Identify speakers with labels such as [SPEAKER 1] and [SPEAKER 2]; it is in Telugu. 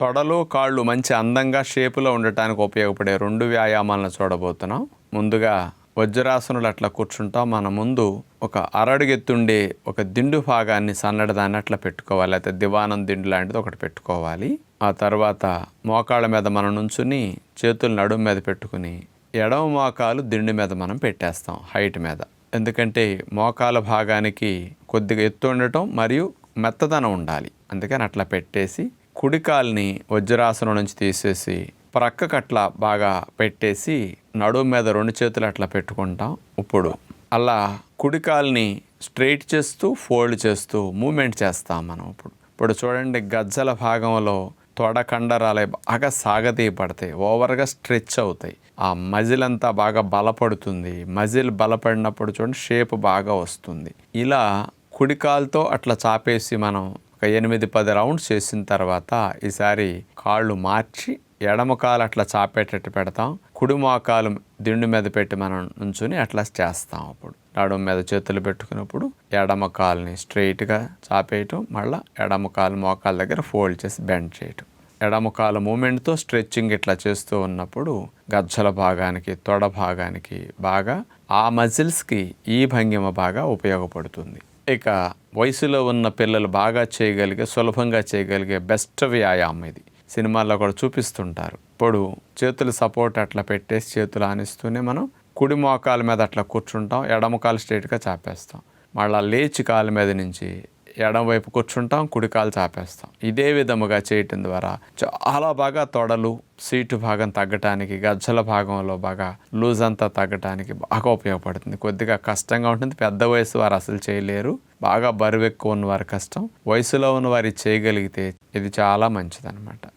[SPEAKER 1] తొడలు కాళ్ళు మంచి అందంగా షేపులో ఉండటానికి ఉపయోగపడే రెండు వ్యాయామాలను చూడబోతున్నాం. ముందుగా వజ్రాసనులు అట్లా కూర్చుంటాం. మన ముందు ఒక అరడుగెత్తుండే ఒక దిండు భాగాన్ని సన్నడదాన్ని అట్లా పెట్టుకోవాలి. అయితే దివానం దిండు లాంటిది ఒకటి పెట్టుకోవాలి. ఆ తర్వాత మోకాళ్ళ మీద మనం నుంచుని చేతులు నడుము మీద పెట్టుకుని ఎడమ మోకాలు దిండు మీద మనం పెట్టేస్తాం హైట్ మీద. ఎందుకంటే మోకాల భాగానికి కొద్దిగా ఎత్తు ఉండటం మరియు మెత్తదనం ఉండాలి. అందుకని అట్లా పెట్టేసి కుడికాల్ని వజ్రాసనం నుంచి తీసేసి ప్రక్కకు అట్లా బాగా పెట్టేసి నడుము మీద రెండు చేతులు అట్లా పెట్టుకుంటాం ఇప్పుడు. అలా కుడికాల్ని స్ట్రైట్ చేస్తూ ఫోల్డ్ చేస్తూ మూమెంట్ చేస్తాం మనం ఇప్పుడు. ఇప్పుడు చూడండి గజ్జల భాగంలో తొడ కండరాలు బాగా సాగతీయపడతాయి ఓవర్గా స్ట్రెచ్ అవుతాయి. ఆ మజిల్ అంతా బాగా బలపడుతుంది. మజిల్ బలపడినప్పుడు చూడండి షేప్ బాగా వస్తుంది. ఇలా కుడికాలతో అట్లా చాపేసి మనం ఒక ఎనిమిది పది రౌండ్స్ చేసిన తర్వాత ఈసారి కాళ్ళు మార్చి ఎడమ కాలు అట్లా చాపేటట్టు పెడతాం. కుడి మోకాలు దిండు మీద పెట్టి మనం నుంచుని అట్లా చేస్తాం అప్పుడు. నడుము మీద చేతులు పెట్టుకున్నప్పుడు ఎడమ కాలుని స్ట్రైట్గా చాపేయటం మళ్ళీ ఎడమ కాలు మోకాల దగ్గర ఫోల్డ్ చేసి బెండ్ చేయటం. ఎడమ కాలు మూమెంట్తో స్ట్రెచ్చింగ్ ఇట్లా చేస్తూ ఉన్నప్పుడు గజ్జల భాగానికి తొడ భాగానికి బాగా ఆ మజిల్స్కి ఈ భంగిమ బాగా ఉపయోగపడుతుంది. ఇక వయసులో ఉన్న పిల్లలు బాగా చేయగలిగే సులభంగా చేయగలిగే బెస్ట్ వ్యాయామం ఇది. సినిమాల్లో కూడా చూపిస్తుంటారు. ఇప్పుడు చేతులు సపోర్ట్ అట్లా పెట్టేసి చేతులు ఆనిస్తూనే మనం కుడి మోకాల మీద అట్లా కూర్చుంటాం ఎడమ కాలు స్ట్రైట్గా చాపేస్తాం. మళ్ళీ లేచి కాలు మీద నుంచి ఎడం వైపు కూర్చుంటాం కుడికాలు చాపేస్తాం. ఇదే విధముగా చేయటం ద్వారా చాలా బాగా తొడలు సీటు భాగం తగ్గటానికి గజ్జల భాగంలో బాగా లూజ్ అంతా తగ్గటానికి బాగా ఉపయోగపడుతుంది. కొద్దిగా కష్టంగా ఉంటుంది. పెద్ద వయసు వారు అసలు చేయలేరు. బాగా బరువు ఎక్కువ ఉన్న వారి కష్టం. వయసులో ఉన్న వారి చేయగలిగితే ఇది చాలా మంచిదన్నమాట.